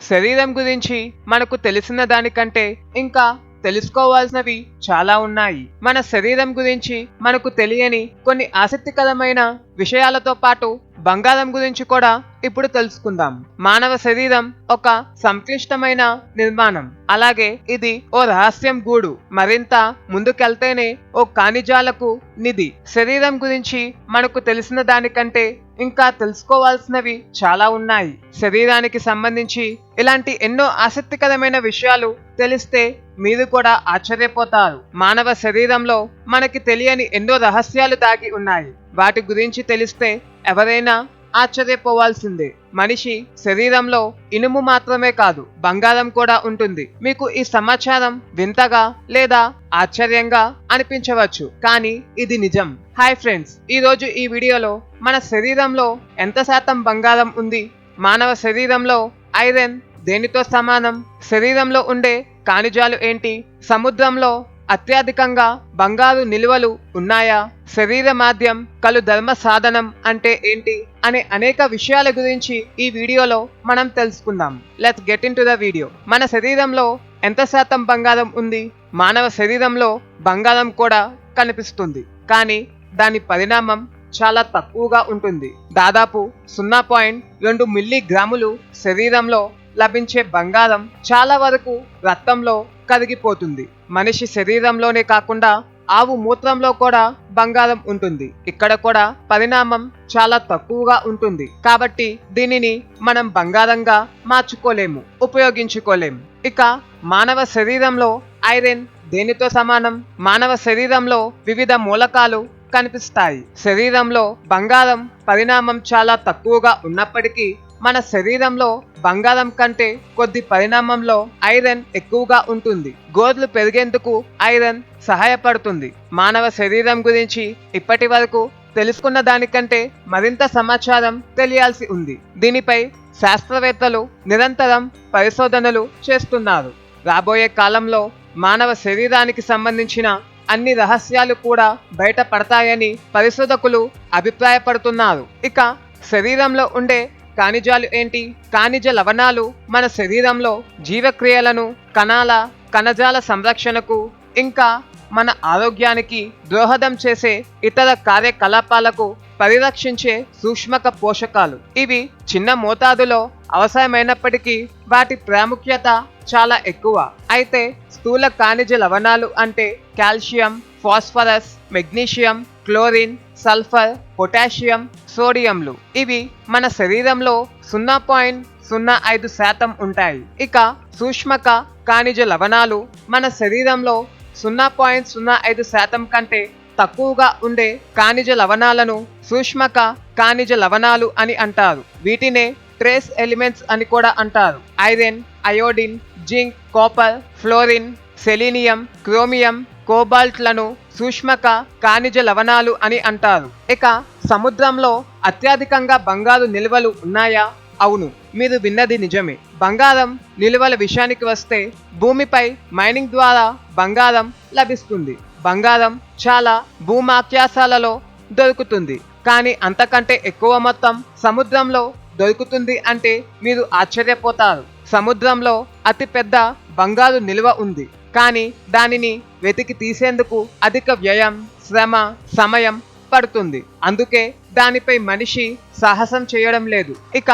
శరీరం గురించి మనకు తెలిసిన దానికంటే ఇంకా తెలుసుకోవాల్సినవి చాలా ఉన్నాయి. మన శరీరం గురించి మనకు తెలియని కొన్ని ఆసక్తికరమైన విషయాలతో పాటు బంగారం గురించి కూడా ఇప్పుడు తెలుసుకుందాం. మానవ శరీరం ఒక సంక్లిష్టమైన నిర్మాణం. అలాగే ఇది ఓ రహస్యం గూడు. మరింత ముందుకెళ్తేనే ఓ కానిజాలకు నిధి. శరీరం గురించి మనకు తెలిసిన దానికంటే ఇంకా తెలుసుకోవాల్సినవి చాలా ఉన్నాయి. శరీరానికి సంబంధించి ఇలాంటి ఎన్నో ఆసక్తికరమైన విషయాలు తెలిస్తే మీరు కూడా ఆశ్చర్యపోతారు. మానవ శరీరంలో మనకి తెలియని ఎన్నో రహస్యాలు దాగి ఉన్నాయి. వాటి గురించి తెలిస్తే ఎవరైనా ఆశ్చర్యపోవాల్సిందే. మనిషి శరీరంలో ఇనుము మాత్రమే కాదు బంగారం కూడా ఉంటుంది. మీకు ఈ సమాచారం వింతగా లేదా ఆశ్చర్యంగా అనిపించవచ్చు కానీ ఇది నిజం. హాయ్ ఫ్రెండ్స్ ఈ రోజు ఈ వీడియోలో మన శరీరంలో ఎంత శాతం బంగారం ఉంది? మానవ శరీరంలో ఐరన్ దేనితో సమానం? శరీరంలో ఉండే ఖనిజాలు ఏంటి? సముద్రంలో అత్యధికంగా బంగారు నిల్వలు ఉన్నాయా? శరీర మాధ్యం కలు ధర్మ సాధనం అంటే ఏంటి? అనే అనేక విషయాల గురించి ఈ వీడియోలో మనం తెలుసుకుందాం. Let's get into the video మన శరీరంలో ఎంత శాతం బంగారం ఉంది? మానవ శరీరంలో బంగారం కూడా కనిపిస్తుంది. కానీ దాని పరిణామం చాలా తక్కువగా ఉంటుంది. దాదాపు సున్నా పాయింట్ రెండు మిల్లీ గ్రాములు శరీరంలో లభించే బంగారం చాలా వరకు రక్తంలో కరిగిపోతుంది మనిషి శరీరంలోనే కాకుండా ఆవు మూత్రంలో కూడా బంగారం ఉంటుంది. ఇక్కడ కూడా పరిణామం చాలా తక్కువగా ఉంటుంది. కాబట్టి దీనిని మనం బంగారంగా మార్చుకోలేము ఉపయోగించుకోలేము. ఇక మానవ శరీరంలో ఐరన్ దేనితో సమానం? మానవ శరీరంలో వివిధ మూలకాలు కనిపిస్తాయి. శరీరంలో బంగారం పరిణామం చాలా తక్కువగా ఉన్నప్పటికీ మన శరీరంలో బంగారం కంటే కొద్ది పరిణామంలో ఐరన్ ఎక్కువగా ఉంటుంది. గోర్లు పెరిగేందుకు ఐరన్ సహాయపడుతుంది. మానవ శరీరం గురించి ఇప్పటి వరకు తెలుసుకున్న దానికంటే మరింత సమాచారం తెలియాల్సి ఉంది. దీనిపై శాస్త్రవేత్తలు నిరంతరం పరిశోధనలు చేస్తున్నారు. రాబోయే కాలంలో మానవ శరీరానికి సంబంధించిన అన్ని రహస్యాలు కూడా బయటపడతాయని పరిశోధకులు అభిప్రాయపడుతున్నారు. ఇక శరీరంలో ఉండే ఖనిజాలు ఏంటి? ఖనిజ లవణాలు మన శరీరంలో జీవక్రియలను కణాల కణజాల సంరక్షణకు ఇంకా మన ఆరోగ్యానికి దోహదం చేసే ఇతర కార్యకలాపాలకు పరిరక్షించే సూక్ష్మక పోషకాలు. ఇవి చిన్న మోతాదులో అవసరమైనప్పటికీ వాటి ప్రాముఖ్యత చాలా ఎక్కువ. అయితే స్థూల ఖనిజ లవణాలు అంటే calcium phosphorus magnesium chlorine sulphur potassium సోడియంలు. ఇవి మన శరీరంలో సున్నా పాయింట్ సున్నా ఐదు శాతం ఉంటాయి. ఇక సూక్ష్మక ఖనిజ లవణాలు మన శరీరంలో సున్నా పాయింట్ సున్నా ఐదు శాతం కంటే తక్కువగా ఉండే ఖనిజ లవణాలను సూక్ష్మక ఖనిజ లవణాలు అని అంటారు. వీటినే ట్రేస్ ఎలిమెంట్స్ అని కూడా అంటారు. Iron iodine zinc copper fluorine selenium chromium కోబాల్ట్లను సూక్ష్మక ఖనిజ లవణాలు అని అంటారు. ఇక సముద్రంలో అత్యధికంగా బంగారు నిల్వలు ఉన్నాయా? అవును మీరు విన్నది నిజమే. బంగారం నిల్వల విషయానికి వస్తే భూమిపై మైనింగ్ ద్వారా బంగారం లభిస్తుంది. బంగారం చాలా భూమాఖ్యాసాలలో దొరుకుతుంది. కానీ అంతకంటే ఎక్కువ మొత్తం సముద్రంలో దొరుకుతుంది అంటే మీరు ఆశ్చర్యపోతారు. సముద్రంలో అతిపెద్ద బంగారు నిల్వ ఉంది. కానీ దానిని వెతికి తీసేందుకు అధిక వ్యయం శ్రమ సమయం పడుతుంది. అందుకే దానిపై మనిషి సాహసం చేయడం లేదు. ఇక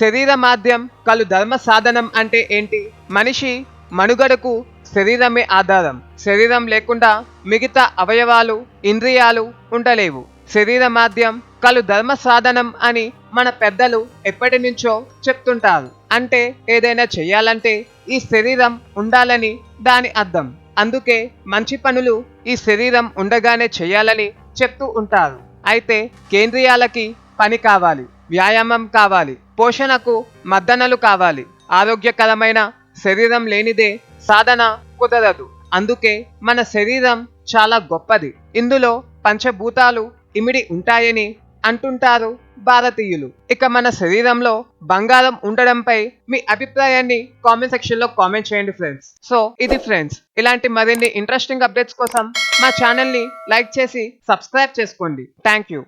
శరీర మాధ్యం కలు ధర్మ సాధనం అంటే ఏంటి? మనిషి మనుగడకు శరీరమే ఆధారం. శరీరం లేకుండా మిగతా అవయవాలు ఇంద్రియాలు ఉండలేవు. శరీర మాధ్యం కలు ధర్మ సాధనం అని మన పెద్దలు ఎప్పటి నుంచో చెప్తుంటారు. అంటే ఏదైనా చేయాలంటే ఈ శరీరం ఉండాలని దాని అర్థం. అందుకే మంచి పనులు ఈ శరీరం ఉండగానే చేయాలని చెప్తూ ఉంటారు. అయితే కేంద్రియాలకి పని కావాలి వ్యాయామం కావాలి పోషణకు మద్దనలు కావాలి. ఆరోగ్యకరమైన శరీరం లేనిదే సాధన కుదరదు. అందుకే మన శరీరం చాలా గొప్పది. ఇందులో పంచభూతాలు ఇమిడి ఉంటాయని అంటుంటారు భారతీయులు. ఇక మన శరీరంలో బంగారం ఉండడంపై మీ అభిప్రాయాన్ని కామెంట్ సెక్షన్లో కామెంట్ చేయండి ఫ్రెండ్స్ సో ఇది ఫ్రెండ్స్ ఇలాంటి మరిన్ని ఇంట్రెస్టింగ్ అప్డేట్స్ కోసం మా ఛానల్ని లైక్ చేసి సబ్స్క్రైబ్ చేసుకోండి. Thank you